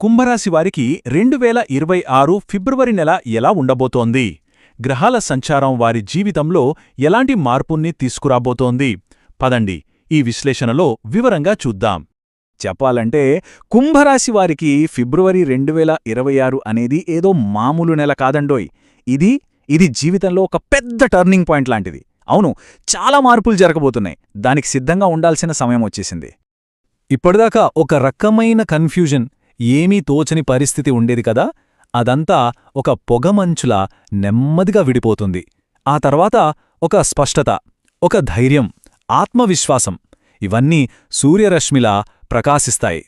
కుంభరాశి వారికి రెండు వేల ఇరవై ఆరు ఫిబ్రవరి నెల ఎలా ఉండబోతోంది? గ్రహాల సంచారం వారి జీవితంలో ఎలాంటి మార్పుల్ని తీసుకురాబోతోంది? పదండి ఈ విశ్లేషణలో వివరంగా చూద్దాం. చెప్పాలంటే కుంభరాశి వారికి ఫిబ్రవరి రెండు వేల ఇరవై ఆరు అనేది ఏదో మామూలు నెల కాదండోయ్. ఇది ఇది జీవితంలో ఒక పెద్ద టర్నింగ్ పాయింట్ లాంటిది. అవును చాలా మార్పులు జరగబోతున్నాయి. దానికి సిద్ధంగా ఉండాల్సిన సమయం వచ్చేసింది. ఇప్పటిదాకా ఒక రకమైన కన్ఫ్యూజన్ ఏమీ తోచని పరిస్థితి ఉండేది కదా అదంతా ఒక పొగమంచులా నెమ్మదిగా విడిపోతుంది. ఆ తర్వాత ఒక స్పష్టత ఒక ధైర్యం ఆత్మవిశ్వాసం ఇవన్నీ సూర్యరశ్మిలా ప్రకాశిస్తాయి.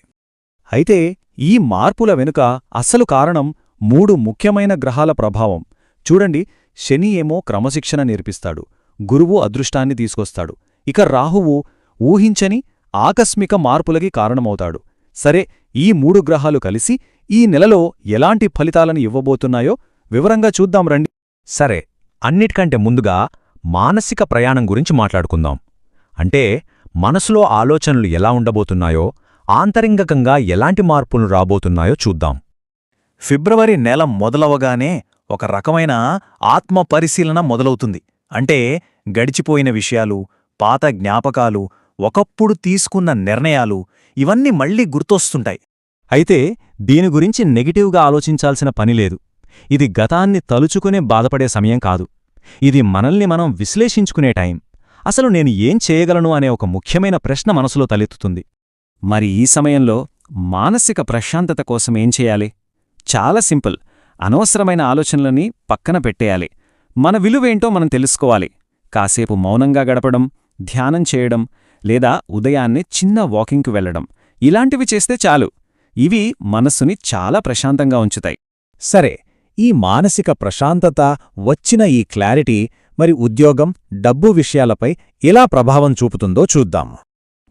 అయితే ఈ మార్పుల వెనుక అసలు కారణం మూడు ముఖ్యమైన గ్రహాల ప్రభావం. చూడండి శని ఏమో క్రమశిక్షణ నేర్పిస్తాడు గురువు అదృష్టాన్ని తీసుకొస్తాడు. ఇక రాహువు ఊహించని ఆకస్మిక మార్పులకి కారణమవుతాడు. సరే ఈ మూడు గ్రహాలు కలిసి ఈ నెలలో ఎలాంటి ఫలితాలను ఇవ్వబోతున్నాయో వివరంగా చూద్దాం రండి. సరే అన్నిటికంటే ముందుగా మానసిక ప్రయాణం గురించి మాట్లాడుకుందాం. అంటే మనసులో ఆలోచనలు ఎలా ఉండబోతున్నాయో ఆంతరింగకంగా ఎలాంటి మార్పులు రాబోతున్నాయో చూద్దాం. ఫిబ్రవరి నెల మొదలవగానే ఒక రకమైన ఆత్మ పరిశీలన మొదలవుతుంది. అంటే గడిచిపోయిన విషయాలు పాత జ్ఞాపకాలు ఒకప్పుడు తీసుకున్న నిర్ణయాలు ఇవన్నీ మళ్ళీ గుర్తొస్తుంటాయి. అయితే దీని గురించి నెగిటివ్గా ఆలోచించాల్సిన పనిలేదు ఇది గతాన్ని తలుచుకునే బాధపడే సమయం కాదు. ఇది మనల్ని మనం విశ్లేషించుకునే టైం. అసలు నేను ఏం చేయగలను అనే ఒక ముఖ్యమైన ప్రశ్న మనసులో తలెత్తుతుంది. మరి ఈ సమయంలో మానసిక ప్రశాంతత కోసం ఏం చేయాలి? చాలా సింపుల్. అనవసరమైన ఆలోచనలని పక్కన పెట్టేయాలి. మన విలువేంటో మనం తెలుసుకోవాలి. కాసేపు మౌనంగా గడపడం ధ్యానం చేయడం లేదా ఉదయాన్నే చిన్న వాకింగ్కు వెళ్ళడం ఇలాంటివి చేస్తే చాలు. ఇవి మనస్సుని చాలా ప్రశాంతంగా ఉంచుతాయి. సరే ఈ మానసిక ప్రశాంతత వచ్చిన ఈ క్లారిటీ మరి ఉద్యోగం డబ్బు విషయాలపై ఎలా ప్రభావం చూపుతుందో చూద్దాం.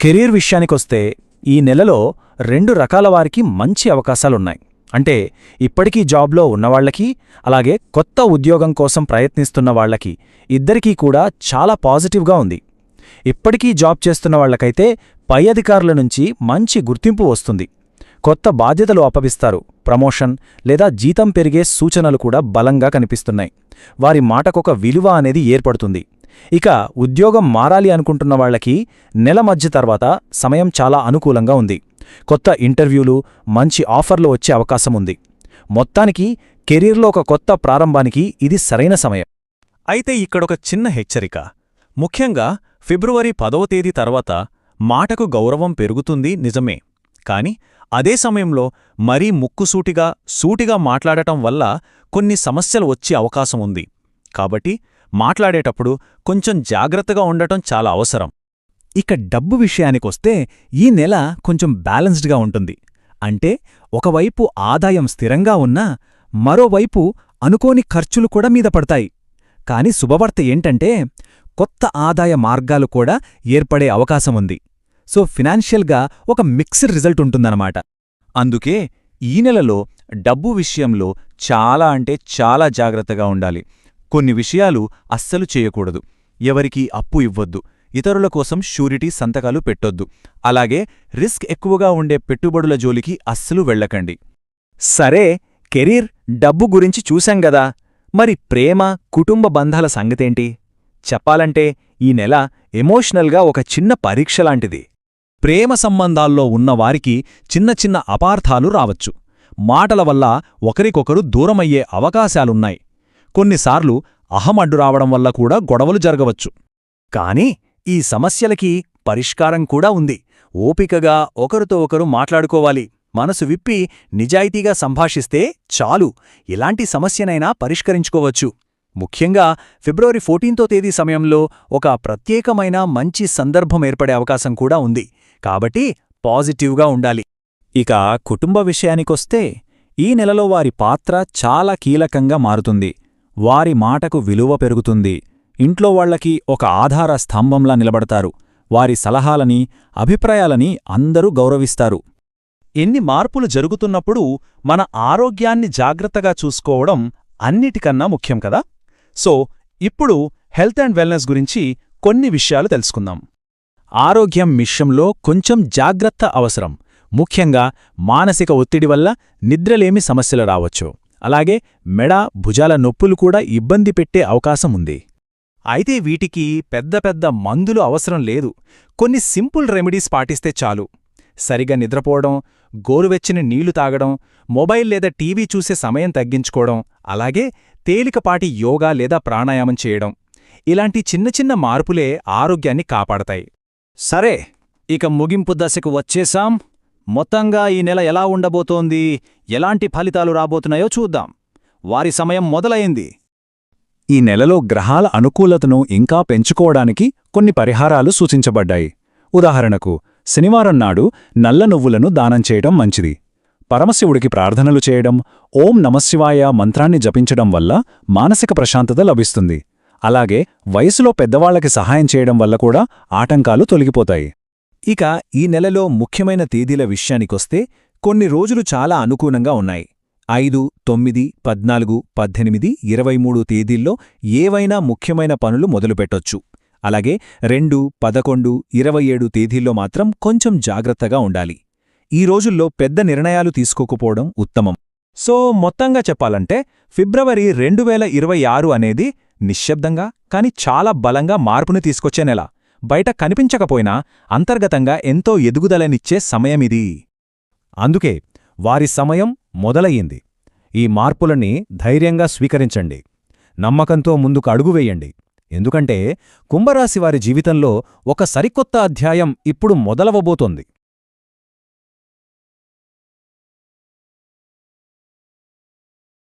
కెరీర్ విషయానికొస్తే ఈ నెలలో రెండు రకాల వారికి మంచి అవకాశాలున్నాయి. అంటే ఇప్పటికీ జాబ్లో ఉన్నవాళ్ళకి అలాగే కొత్త ఉద్యోగం కోసం ప్రయత్నిస్తున్న వాళ్ళకి ఇద్దరికీ కూడా చాలా పాజిటివ్గా ఉంది. ఇప్పటికీ జాబ్ చేస్తున్న వాళ్ళకైతే పై అధికారుల నుంచి మంచి గుర్తింపు వస్తుంది. కొత్త బాధ్యతలు అప్పవిస్తారు ప్రమోషన్ లేదా జీతం పెరిగే సూచనలు కూడా బలంగా కనిపిస్తున్నాయి. వారి మాటకొక విలువ అనేది ఏర్పడుతుంది. ఇక ఉద్యోగం మారాలి అనుకుంటున్న వాళ్ళకి నెల మధ్య తర్వాత సమయం చాలా అనుకూలంగా ఉంది. కొత్త ఇంటర్వ్యూలు మంచి ఆఫర్లు వచ్చే అవకాశం ఉంది. మొత్తానికి కెరీర్లో ఒక కొత్త ప్రారంభానికి ఇది సరైన సమయం. అయితే ఇక్కడొక చిన్న హెచ్చరిక. ముఖ్యంగా ఫిబ్రవరి పదవ తేదీ తర్వాత మాటకు గౌరవం పెరుగుతుంది నిజమే. కాని అదే సమయంలో మరీ ముక్కుసూటిగా సూటిగా మాట్లాడటం వల్ల కొన్ని సమస్యలు వచ్చే అవకాశం ఉంది. కాబట్టి మాట్లాడేటప్పుడు కొంచెం జాగ్రత్తగా ఉండటం చాలా అవసరం. ఇక డబ్బు విషయానికొస్తే ఈ నెల కొంచెం బ్యాలెన్స్డ్గా ఉంటుంది. అంటే ఒకవైపు ఆదాయం స్థిరంగా ఉన్నా మరోవైపు అనుకోని ఖర్చులు కూడా మీద పడతాయి. కాని శుభవార్త ఏంటంటే కొత్త ఆదాయ మార్గాలు కూడా ఏర్పడే అవకాశముంది. సో ఫినాన్షియల్గా ఒక మిక్స్డ్ రిజల్ట్ ఉంటుందన్నమాట. అందుకే ఈ నెలలో డబ్బు విషయంలో చాలా అంటే చాలా జాగ్రత్తగా ఉండాలి. కొన్ని విషయాలు అస్సలు చేయకూడదు. ఎవరికీ అప్పు ఇవ్వొద్దు. ఇతరుల కోసం షూరిటీ సంతకాలు పెట్టొద్దు. అలాగే రిస్క్ ఎక్కువగా ఉండే పెట్టుబడుల జోలికి అస్సలు వెళ్ళకండి. సరే కెరీర్ డబ్బు గురించి చూశాం గదా! మరి ప్రేమ కుటుంబ బంధాల సంగతేంటి? చెప్పాలంటే ఈ నెల ఎమోషనల్గా ఒక చిన్న పరీక్ష లాంటిది ప్రేమ సంబంధాల్లో ఉన్నవారికి చిన్న చిన్న అపార్థాలు రావచ్చు. మాటల వల్ల ఒకరికొకరు దూరమయ్యే అవకాశాలున్నాయి. కొన్నిసార్లు అహమడ్డు రావడం వల్ల కూడా గొడవలు జరగవచ్చు. కాని ఈ సమస్యలకి పరిష్కారం కూడా ఉంది. ఓపికగా ఒకరితో ఒకరు మాట్లాడుకోవాలి. మనసు విప్పి నిజాయితీగా సంభాషిస్తే చాలు. ఎలాంటి సమస్యనైనా పరిష్కరించుకోవచ్చు. ముఖ్యంగా ఫిబ్రవరి ఫోర్టీన్తో తేదీ సమయంలో ఒక ప్రత్యేకమైన మంచి సందర్భం ఏర్పడే అవకాశం కూడా ఉంది. కాబట్టి పాజిటివ్గా ఉండాలి. ఇక కుటుంబ విషయానికొస్తే ఈ నెలలో వారి పాత్ర చాలా కీలకంగా మారుతుంది. వారి మాటకు విలువ పెరుగుతుంది. ఇంట్లో వాళ్ళకి ఒక ఆధార స్తంభంలా నిలబడతారు. వారి సలహాలని అభిప్రాయాలని అందరూ గౌరవిస్తారు. ఎన్ని మార్పులు జరుగుతున్నప్పుడు మన ఆరోగ్యాన్ని జాగ్రత్తగా చూసుకోవడం అన్నిటికన్నా ముఖ్యం కదా? సో ఇప్పుడు హెల్త్ అండ్ వెల్నెస్ గురించి కొన్ని విషయాలు తెలుసుకుందాం. ఆరోగ్యం విషయంలో కొంచెం జాగ్రత్త అవసరం. ముఖ్యంగా మానసిక ఒత్తిడి వల్ల నిద్రలేమి సమస్యలు రావచ్చు. అలాగే మెడ భుజాల నొప్పులు కూడా ఇబ్బంది పెట్టే అవకాశం ఉంది. అయితే వీటికి పెద్ద పెద్ద మందులు అవసరం లేదు. కొన్ని సింపుల్ రెమెడీస్ పాటిస్తే చాలు. సరిగా నిద్రపోవడం గోరువెచ్చని నీళ్ళు తాగడం మొబైల్ లేదా టీవీ చూసే సమయం తగ్గించుకోవడం అలాగే తేలికపాటి యోగా లేదా ప్రాణాయామం చేయడం. ఇలాంటి చిన్న చిన్న మార్పులే ఆరోగ్యాన్ని కాపాడతాయి. సరే ఇక ముగింపు దశకు వచ్చేసాం మొత్తంగా ఈ నెల ఎలా ఉండబోతోంది? ఎలాంటి ఫలితాలు రాబోతున్నాయో చూద్దాం. వారి సమయం మొదలైంది. ఈ నెలలో గ్రహాల అనుకూలతను ఇంకా పెంచుకోవడానికి కొన్ని పరిహారాలు సూచించబడ్డాయి. ఉదాహరణకు శనివారం నాడు నల్ల నువ్వులను దానం చేయడం మంచిది. పరమశివుడికి ప్రార్థనలు చేయడం ఓం నమశివాయ మంత్రాన్ని జపించడం వల్ల మానసిక ప్రశాంతత లభిస్తుంది. అలాగే వయసులో పెద్దవాళ్ళకి సహాయం చేయడం వల్ల కూడా ఆటంకాలు తొలగిపోతాయి. ఇక ఈ నెలలో ముఖ్యమైన తేదీల విషయానికొస్తే కొన్ని రోజులు చాలా అనుకూలంగా ఉన్నాయి. ఐదు తొమ్మిది పద్నాలుగు పద్దెనిమిది ఇరవై మూడు తేదీల్లో ఏవైనా ముఖ్యమైన పనులు మొదలుపెట్టొచ్చు. అలాగే రెండు పదకొండు ఇరవై ఏడు తేదీల్లో మాత్రం కొంచెం జాగ్రత్తగా ఉండాలి. ఈ రోజుల్లో పెద్ద నిర్ణయాలు తీసుకోకపోవడం ఉత్తమం. సో మొత్తంగా చెప్పాలంటే ఫిబ్రవరి రెండు వేల ఇరవై ఆరు అనేది నిశ్శబ్దంగా కాని చాలా బలంగా మార్పుని తీసుకొచ్చే నెల. బయట కనిపించకపోయినా అంతర్గతంగా ఎంతో ఎదుగుదలనిచ్చే సమయమిది అందుకే వారి సమయం మొదలయ్యింది. ఈ మార్పులని ధైర్యంగా స్వీకరించండి. నమ్మకంతో ముందుకు అడుగువేయండి ఎందుకంటే కుంభరాశివారి జీవితంలో ఒక సరికొత్త అధ్యాయం ఇప్పుడు మొదలవబోతోంది.